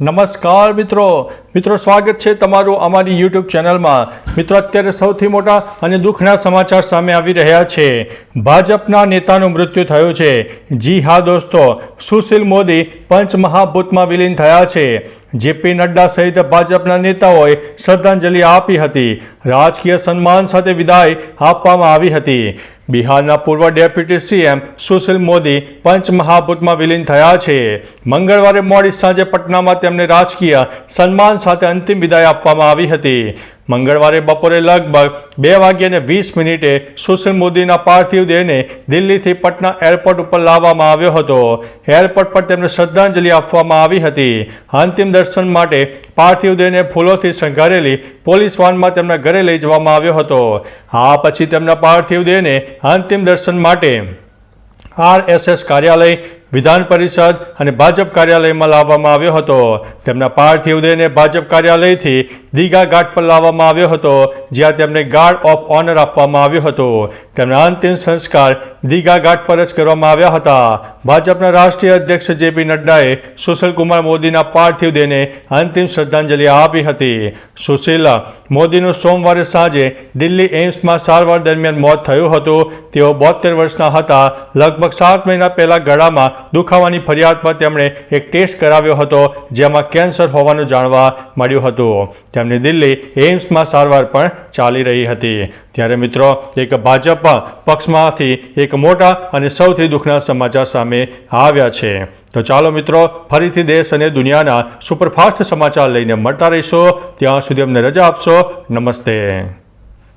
નમસ્કાર મિત્રો. મિત્રો, સ્વાગત છે તમારું અમારી યુટ્યુબ ચેનલમાં. મિત્રો, અત્યારે સૌથી મોટા અને દુઃખના સમાચાર સામે આવી રહ્યા છે. ભાજપના નેતાનું મૃત્યુ થયું છે. જી હા, દોસ્તો. સુશીલ મોદી પંચમહાભૂતમાં વિલીન થયા છે. જેપી નડ્ડા સહિત ભાજપના નેતાઓએ શ્રદ્ધાંજલિ આપી હતી. રાજકીય સન્માન સાથે વિદાય આપવામાં આવી હતી. બિહારના પૂર્વ ડેપ્યુટી સીએમ સુશીલ મોદી પંચમહાભૂતમાં વિલીન થયા છે. મંગળવારે મોડી સાંજે પટનામાં તેમને રાજકીય સન્માન સાથે અંતિમ વિદાય આપવામાં આવી હતી. મંગળવારે બપોરે લગભગ બે વાગ્યાને વીસ મિનિટે સુશીલ મોદીના પાર્થિવ દેહને દિલ્હીથી પટના એરપોર્ટ ઉપર લાવવામાં આવ્યો હતો. એરપોર્ટ પર તેમને શ્રદ્ધાંજલિ આપવામાં આવી હતી. અંતિમ દર્શન માટે પાર્થિવ દેહને ફૂલોથી શણગારેલી પોલીસ વાનમાં તેમના ઘરે લઈ જવામાં આવ્યો હતો. આ પછી તેમના પાર્થિવ દેહને અંતિમ દર્શન માટે આરએસએસ કાર્યાલય, વિધાન પરિષદ અને ભાજપ કાર્યાલયમાં લાવવામાં આવ્યો હતો. તેમના પાર્થિવ દેહને ભાજપ કાર્યાલયથી દીઘા ઘાટ પર લાવવામાં આવ્યો હતો, જ્યાં તેમને ગાર્ડ ઓફ ઓનર આપવામાં આવ્યો હતો. તેમના અંતિમ સંસ્કાર દીઘા ઘાટ પર જ કરવામાં આવ્યા હતા. ભાજપના રાષ્ટ્રીય અધ્યક્ષ જેપી નડ્ડાએ સુશીલ કુમાર મોદીના પાર્થિવ દેહને અંતિમ શ્રદ્ધાંજલિ આપી હતી. સુશીલ મોદીનું સોમવારે સાંજે દિલ્હી એમ્સમાં સારવાર દરમિયાન મોત થયું હતું. તેઓ બોતેર વર્ષના હતા. લગભગ સાત મહિના પહેલા ગળામાં દુખાવાની ફરિયાદ પર તેમણે એક ટેસ્ટ કરાવ્યો હતો, જેમાં કેન્સર હોવાનું જાણવા મળ્યું હતું. તેમની દિલ્હી એમ્સમાં સારવાર પણ ચાલી રહી હતી. ત્યારે મિત્રો, એક ભાજપ પક્ષમાંથી એક મોટા અને સૌથી દુઃખના સમાચાર સામે આવ્યા છે. તો ચાલો મિત્રો, ફરીથી દેશ અને દુનિયાના સુપરફાસ્ટ સમાચાર લઈને મળતા રહીશો. ત્યાં સુધી અમને રજા આપશો. નમસ્તે.